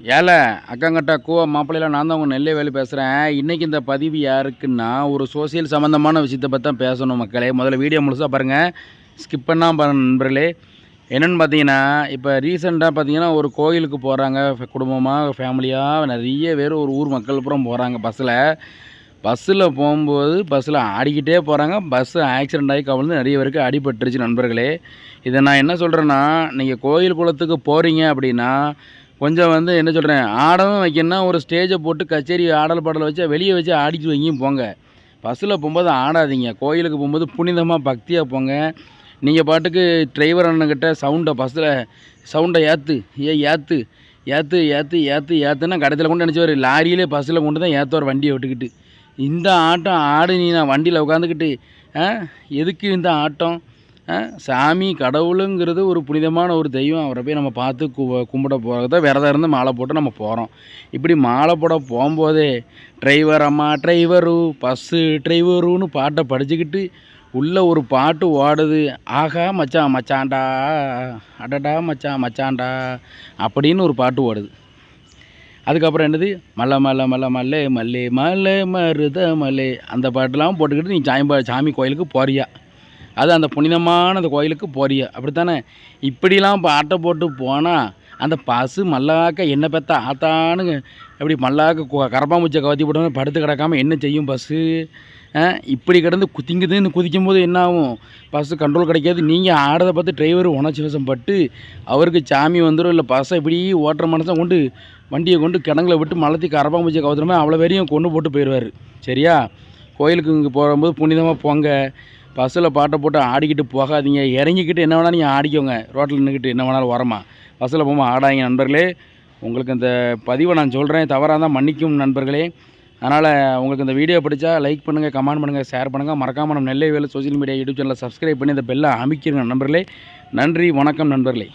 ஏல அக்காங்கட்டா கூவ மாப்பிள்ளையில நான் தான் உங்கள் நெல்லை வேலை பேசுகிறேன் இன்றைக்கி இந்த பதிவு யாருக்குன்னா ஒரு சோசியல் சம்மந்தமான விஷயத்தை பற்றி தான் பேசணும் மக்களே. முதல்ல வீடியோ முழுசாக பாருங்கள் ஸ்கிப் பண்ணால் பாருங்கள் நண்பர்களே. என்னென்னு பார்த்தீங்கன்னா இப்போ ரீசெண்டாக பார்த்தீங்கன்னா ஒரு கோயிலுக்கு போகிறாங்க குடும்பமாக ஃபேமிலியாக நிறைய பேர் ஒரு ஊர் மக்கள் புறம் போகிறாங்க பஸ்ஸில் பஸ்ஸில் போகும்போது பஸ்ஸில் ஆடிக்கிட்டே போகிறாங்க பஸ்ஸு ஆக்சிடெண்ட் ஆகி கவிழ்ந்து நிறைய பேருக்கு அடிபட்டுருச்சு நண்பர்களே. இதை நான் என்ன சொல்கிறேன்னா நீங்கள் கோயில் குளத்துக்கு போகிறீங்க அப்படின்னா கொஞ்சம் வந்து என்ன சொல்கிறேன் ஆடவும் வைக்கணும்னா ஒரு ஸ்டேஜை போட்டு கச்சேரி ஆடல் பாடல் வச்சா வெளியே வச்சு ஆடிட்டு வைங்கியும் போங்க. பஸ்ஸில் போகும்போது ஆடாதீங்க. கோயிலுக்கு போகும்போது புனிதமாக பக்தியாக போங்க. நீங்கள் பாட்டுக்கு டிரைவர் அண்ணன்கிட்ட சவுண்டை பஸ்ஸில் சவுண்டை ஏற்று ஏ ஏற்று ஏற்று ஏற்று ஏற்று ஏற்றுனா கடைசியில் கொண்டு நினச்சவர் லாரியிலே பஸ்ஸில் கொண்டு தான் ஏற்றுவார் வண்டியை விட்டுக்கிட்டு. இந்த ஆட்டம் ஆடு நீ நான் வண்டியில் உட்காந்துக்கிட்டு எதுக்கு இந்த ஆட்டம்? சாமி கடவுளுங்கிறது ஒரு புனிதமான ஒரு தெய்வம். அவரை போய் நம்ம பார்த்து கு கும்பிட போகிறத விரதம் இருந்து மாலை போட்டு நம்ம போகிறோம் இப்படி மாலை போட போகும்போதே டிரைவர் அம்மா டிரைவரு பஸ்ஸு டிரைவருன்னு பாட்டை படிச்சுக்கிட்டு உள்ளே ஒரு பாட்டு ஓடுது. ஆகா மச்சான் மச்சான்டா அடடா மச்சான் மச்சான்டா அப்படின்னு ஒரு பாட்டு ஓடுது. அதுக்கப்புறம் என்னது? மல்ல மல்ல மல்ல மல்லே மல்லே மல்லே மருத மல்லே அந்த பாட்டுலாம் போட்டுக்கிட்டு நீ சாமி சாமி கோயிலுக்கு போறியா? அது அந்த புனிதமான அந்த கோயிலுக்கு போறிய. அப்படித்தானே? இப்படிலாம் பாட்டை போட்டு போனால் அந்த பசு மல்லாக்க என்ன பெத்த ஆத்தானுங்க எப்படி மல்லாக்க கரப்பாம்பூச்சை கவத்தி போட்டு படுத்து கிடக்காம என்ன செய்யும் பஸ்ஸு இப்படி கிடந்து குதிங்குதுன்னு குதிக்கும் போது என்ன ஆகும்? பஸ்ஸு கண்ட்ரோல் கிடைக்காது. நீங்கள் ஆடுறதை பார்த்து டிரைவர் உணர்ச்சி வசம் பட்டு அவருக்கு சாமி வந்துடும் இல்லை பஸ்ஸை இப்படி ஓட்டுற மனுஷன் கொண்டு வண்டியை கொண்டு கிணங்குல விட்டு மலத்தி கரப்பாம்பூச்சை கவுத்துறமே அவ்வளோ பேரையும் கொண்டு போட்டு போயிடுவார். சரியா? கோயிலுக்கு இங்கே போகும்போது புனிதமாக போங்க. பஸ்ஸில் பாட்டை போட்டு ஆடிக்கிட்டு போகாதீங்க. இறங்கிக்கிட்டு என்ன வேணாலும் நீங்கள் ஆடிக்கோங்க. ரோட்டில் நின்றுக்கிட்டு என்ன வேணாலும் வரமா. பஸ்ஸில் போகும்போது ஆடாதீங்க நண்பர்களே. உங்களுக்கு இந்த பதிவை நான் சொல்கிறேன் தவறாக தான் மன்னிக்கும் நண்பர்களே. அதனால் உங்களுக்கு இந்த வீடியோ பிடிச்சா லைக் பண்ணுங்கள் கமெண்ட் பண்ணுங்கள் ஷேர் பண்ணுங்கள் மறக்காமல் நம்ம நெல்லை வேலை சோஷியல் மீடியா யூடியூப் சேனலில் சப்ஸ்கிரைப் பண்ணி இந்த பெல்லை அமைக்கிறங்க நண்பர்களே. நன்றி வணக்கம் நண்பர்களே.